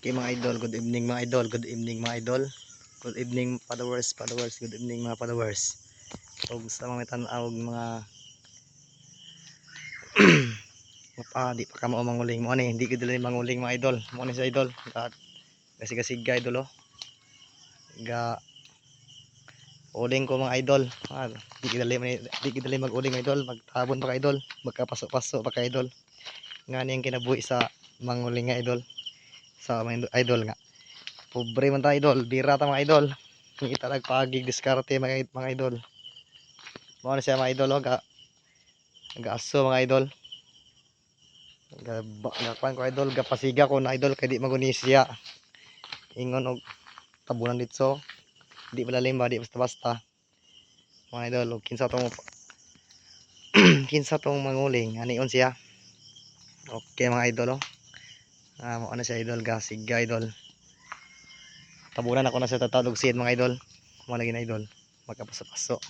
Okay mga idol, good evening mga idol, good evening mga idol. Good evening followers, followers, good evening mga followers. Ug sa mga tan-aw mga pa di pa ka mao manguling mo ani, hindi gid dili manguling mga idol. Mo ni sa idol. Ka kasi kasi idol oh. Ga uling ko mga idol. Ah, di dili man- di gid dili mag-uling mga idol, magtabon pa ka idol, magkapasok-pasok pa ka idol. Ngani ang kinabuhi sa manguling nga idol sa mga idol nga. Pobre man ta idol, bira ta mga idol. Kita nagpagig diskarte mga, mga idol. Mao na siya mga idol oh, ga gaaso mga idol. Ga gakuan ko idol, gapasiga ko na idol kay di maguni siya. Ingon og tabunan dito. Di malalim di basta-basta. Mga idol, og kinsa tong kinsa tong manguling, anion siya. Okay mga idol oh. Ah, mo na siya idol ga siga idol. Tabunan ako na sa tatawag seed mga idol. Mo na idol. Magkapaso-paso.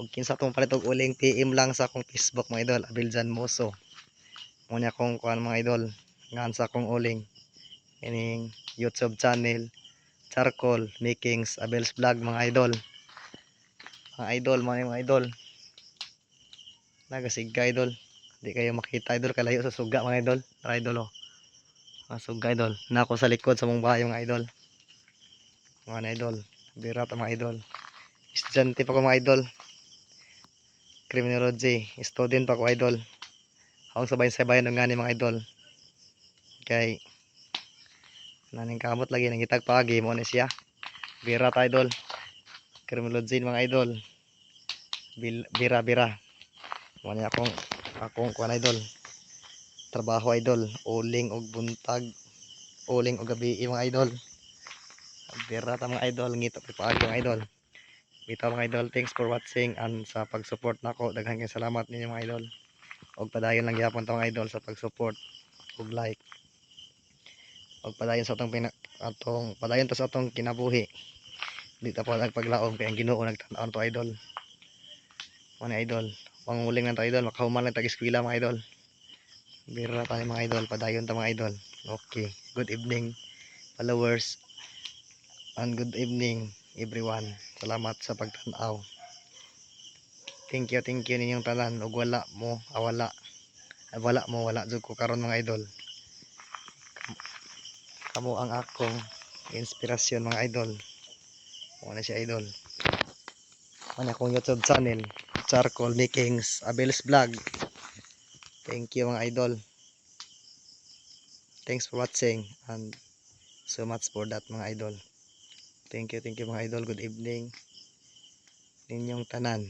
Og kinsa tong palit og uling PM lang sa akong Facebook mga idol, Abiljan Moso. Mo niya kong kuan mga idol. Ngan sa akong uling. Ining YouTube channel Charcoal Makings Abel's Vlog mga idol. Mga idol, mga mga idol. Nagasiga idol. Di kayo makita idol kalayo sa suga mga idol. Tara idol oh. Mga suga idol. Nako sa likod sa mong bahay mga idol. Mga na idol. Birat mga idol. Estudyante pa ko mga idol. Criminology. Student pa ko idol. Akong sabay-sabay ng ngani mga idol. Kay naning kamot lagi nang itag pagi mo ni siya. Birat idol. Criminology mga idol. Bil, bira bira. Mo ni akong akong kuan idol. Trabaho idol. Uling og buntag. Uling og gabi mga idol. Bira ta mga idol, ngito paagi mga idol. Bitaw mga idol, thanks for watching and sa pag-support nako. Daghan kay salamat ninyo mga idol. Og padayon lang gyapon ta mga idol sa pag-support ug like. Og padayon sa atong atong padayon ta sa atong kinabuhi. Di ta pa nagpaglaom kay ang Ginoo nagtan-aw to idol. Ni idol, panguling lang ta idol, makahuman lang tag eskwela mga idol. Bira tayo mga idol, padayon ta mga idol. Okay, good evening followers and good evening everyone. Salamat sa pagtanaw. Thank you, thank you ninyong tanan ug wala mo, ah, wala. Ah, wala mo, wala jud ko karon mga idol. Kam- Kamo ang akong inspirasyon mga idol. Mo na si idol. Ano akong YouTube channel, Charcoal Makings Abel's Vlog. Thank you mga idol. Thanks for watching and so much for that mga idol. Thank you, thank you mga idol. Good evening. Ninyong tanan.